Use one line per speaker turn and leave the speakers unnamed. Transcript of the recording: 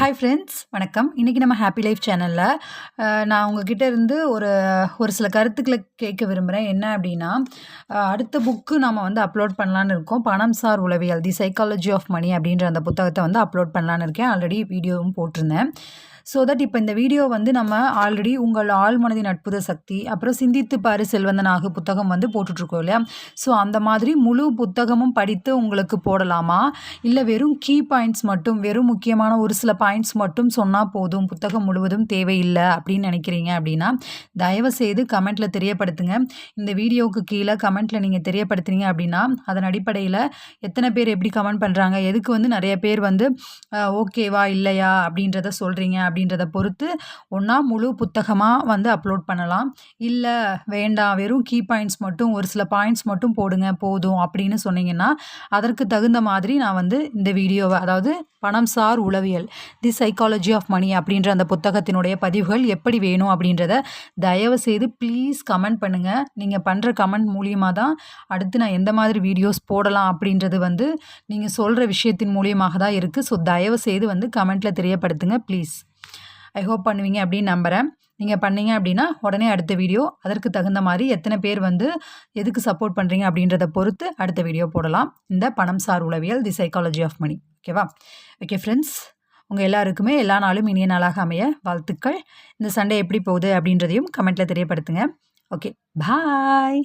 Hi friends வணக்கம். இன்றைக்கி நம்ம ஹாப்பி லைஃப் சேனலில் நான் உங்ககிட்ட இருந்து ஒரு ஒரு சில கருத்துக்களை கேட்க விரும்புகிறேன் என்ன அப்படின்னா அடுத்த புக்கு நம்ம வந்து அப்லோட் பண்ணலான்னு இருக்கோம். பணம் சார் உளவியல் தி சைக்காலஜி ஆஃப் மணி அப்படின்ற அந்த புத்தகத்தை வந்து அப்லோட் பண்ணலான்னு இருக்கேன். ஆல்ரெடி வீடியோவும் போட்டிருந்தேன். ஸோ தட் இப்போ இந்த வீடியோ வந்து நம்ம ஆல்ரெடி உங்கள் ஆள் மனதின் அற்புத சக்தி அப்புறம் சிந்தித்து பாரு செல்வந்தனாக புத்தகம் வந்து போட்டுட்ருக்கோம் இல்லையா? ஸோ அந்த மாதிரி முழு புத்தகமும் படித்து உங்களுக்கு போடலாமா? இல்லை வெறும் கீ பாயிண்ட்ஸ் மட்டும் வெறும் முக்கியமான ஒரு சில பாயிண்ட்ஸ் மட்டும் சொன்னால் போதும் புத்தகம் முழுவதும் தேவையில்லை அப்படின்னு நினைக்கிறீங்க அப்படின்னா தயவு செய்து கமெண்ட்டில் தெரியப்படுத்துங்க. இந்த வீடியோவுக்கு கீழே கமெண்ட்டில் நீங்கள் தெரியப்படுத்துனீங்க அப்படின்னா அதன் அடிப்படையில் எத்தனை பேர் எப்படி கமெண்ட் பண்ணுறாங்க எதுக்கு வந்து நிறைய பேர் வந்து ஓகேவா இல்லையா அப்படின்றத சொல்கிறீங்க அப்படின்றத பொறுத்து ஒன்றா முழு புத்தகமாக வந்து அப்லோட் பண்ணலாம். இல்லை வேண்டாம் வெறும் கீ பாயிண்ட்ஸ் மட்டும் ஒரு சில பாயிண்ட்ஸ் மட்டும் போடுங்க போதும் அப்படின்னு சொன்னீங்கன்னா அதற்கு தகுந்த மாதிரி நான் வந்து இந்த வீடியோவை அதாவது பணம் சார் உளவியல் தி சைக்காலஜி ஆஃப் மணி அப்படின்ற அந்த புத்தகத்தினுடைய பதிவுகள் எப்படி வேணும் அப்படின்றத தயவு செய்து ப்ளீஸ் கமெண்ட் பண்ணுங்கள் நீங்கள் பண்ணுற கமெண்ட் மூலியமாக தான் அடுத்து நான் எந்த மாதிரி வீடியோஸ் போடலாம் அப்படின்றது வந்து நீங்கள் சொல்கிற விஷயத்தின் மூலியமாக தான் இருக்குது ஸோ தயவு செய்து வந்து கமெண்ட்டில் தெரியப்படுத்துங்க ப்ளீஸ் ஐ ஹோப் பண்ணுவீங்க அப்படின்னு நம்புகிறேன் நீங்கள் பண்ணீங்க அப்படின்னா உடனே அடுத்த வீடியோ அதற்கு தகுந்த மாதிரி எத்தனை பேர் வந்து எதுக்கு சப்போர்ட் பண்ணுறீங்க அப்படின்றத பொறுத்து அடுத்த வீடியோ போடலாம். இந்த பணம் சார் உளவியல் தி சைக்காலஜி ஆஃப் மணி ஓகேவா ஓகே ஃப்ரெண்ட்ஸ் உங்கள் எல்லாருக்குமே எல்லா நாளும் இனிய நாளாக அமைய வாழ்த்துக்கள். இந்த சண்டே எப்படி போகுது அப்படின்றதையும் கமெண்ட்டில் தெரியப்படுத்துங்க. Okay bye